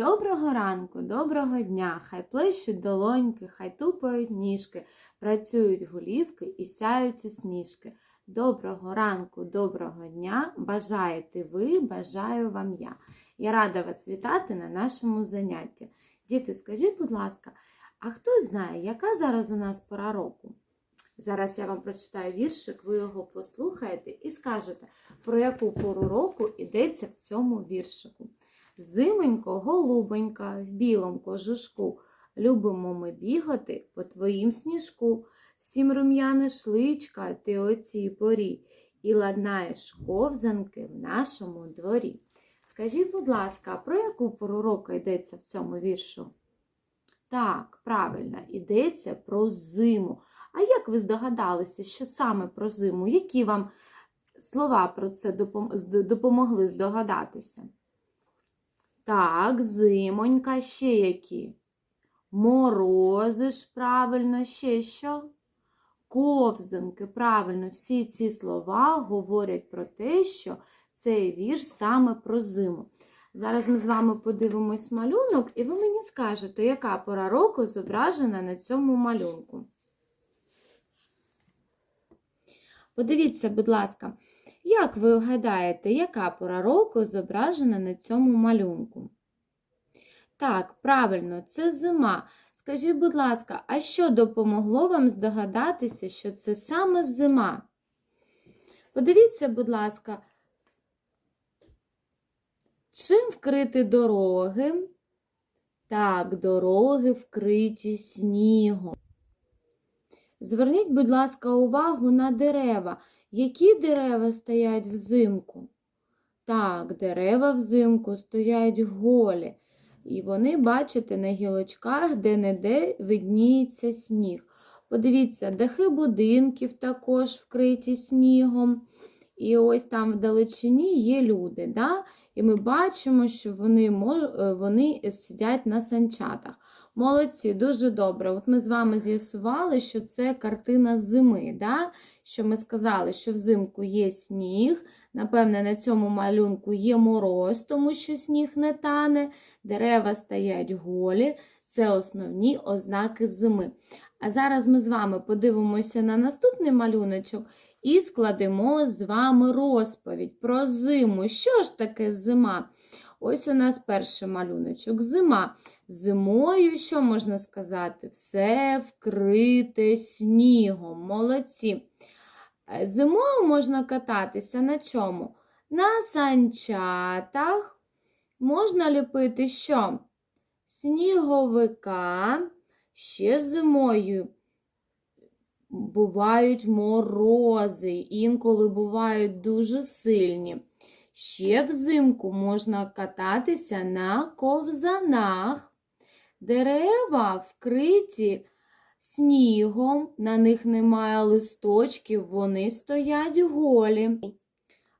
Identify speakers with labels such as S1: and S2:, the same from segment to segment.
S1: Доброго ранку, доброго дня, хай плещуть долоньки, хай тупають ніжки, працюють голівки і сяють усмішки. Доброго ранку, доброго дня, бажаєте ви, бажаю вам я. Я рада вас вітати на нашому занятті. Діти, скажіть, будь ласка, а хто знає, яка зараз у нас пора року? Зараз я вам прочитаю віршик, ви його послухаєте і скажете, про яку пору року йдеться в цьому віршику. Зименько, голубенька, в білому кожушку. Любимо ми бігати по твоїм сніжку. Всім рум'яне шличка ти о цій порі, і ладнаєш ковзанки в нашому дворі. Скажіть, будь ласка, про яку пору року йдеться в цьому віршу? Так, правильно, йдеться про зиму. А як ви здогадалися, що саме про зиму? Які вам слова про це допом- допомогли здогадатися? Так, зимонька, ще які? Морози ж правильно, ще що? Ковзанки, правильно, всі ці слова говорять про те, що цей вірш саме про зиму. Зараз ми з вами подивимось малюнок, і ви мені скажете, яка пора року зображена на цьому малюнку. Подивіться, будь ласка, як ви гадаєте, яка пора року зображена на цьому малюнку? Так, правильно, це зима. Скажіть, будь ласка, а що допомогло вам здогадатися, що це саме зима? Подивіться, будь ласка, чим вкриті дороги? Так, дороги вкриті снігом. Зверніть, будь ласка, увагу на дерева. Які дерева стоять взимку? Так, дерева взимку стоять голі. І вони, бачите, на гілочках де-не-де видніється сніг. Подивіться, дахи будинків також вкриті снігом. І ось там вдалечині є люди. Да? І ми бачимо, що вони, е, вони сидять на санчатах. Молодці, дуже добре. От ми з вами з'ясували, що це картина зими. Да? Що ми сказали, що взимку є сніг. Напевне, на цьому малюнку є мороз, тому що сніг не тане, дерева стоять голі. Це основні ознаки зими. А зараз ми з вами подивимося на наступний малюночок і складемо з вами розповідь про зиму. Що ж таке зима? Ось у нас перший малюночок. Зима. Зимою, що можна сказати? Все вкрите снігом. Молодці. Е, Зимою можна кататися на чому? На санчатах. Можна ліпити що? Сніговика. Ще зимою бувають морози, інколи бувають дуже сильні. Ще взимку можна кататися на ковзанах. Дерева вкриті снігом, на них немає листочків, вони стоять голі.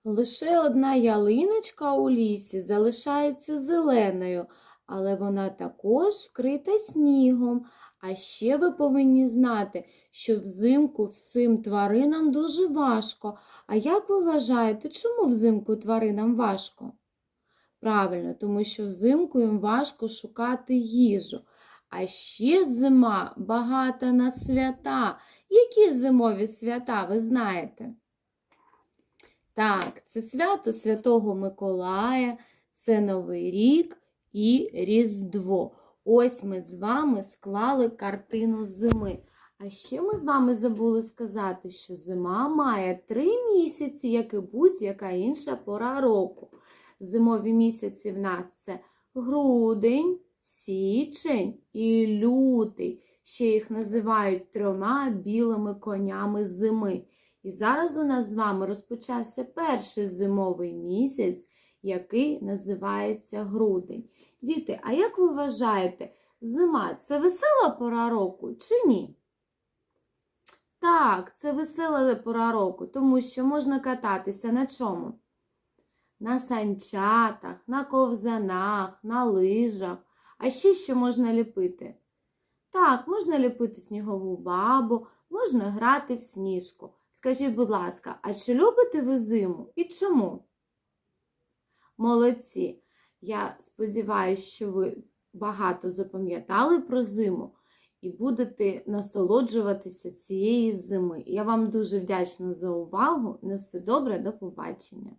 S1: Лише одна ялиночка у лісі залишається зеленою, але вона також вкрита снігом. А ще ви повинні знати, що взимку всім тваринам дуже важко. А як ви вважаєте, чому взимку тваринам важко? Правильно, тому що взимку їм важко шукати їжу. А ще зима багата на свята. Які зимові свята ви знаєте? Так, це свято Святого Миколая, це Новий рік і Різдво. Ось ми з вами склали картину зими. А ще ми з вами забули сказати, що зима має три місяці, як і будь-яка інша пора року. Зимові місяці в нас це грудень, січень і лютий. Ще їх називають трьома білими конями зими. І зараз у нас з вами розпочався перший зимовий місяць, який називається грудень. Діти, а як ви вважаєте, зима це весела пора року чи ні? Так, це весела пора року, тому що можна кататися на чому? На санчатах, на ковзанах, на лижах. А ще що можна ліпити? Так, можна ліпити снігову бабу, можна грати в сніжку. Скажіть, будь ласка, а чи любите ви зиму і чому? Молодці. Я сподіваюся, що ви багато запам'ятали про зиму і будете насолоджуватися цієї зими. Я вам дуже вдячна за увагу. На все добре, до побачення!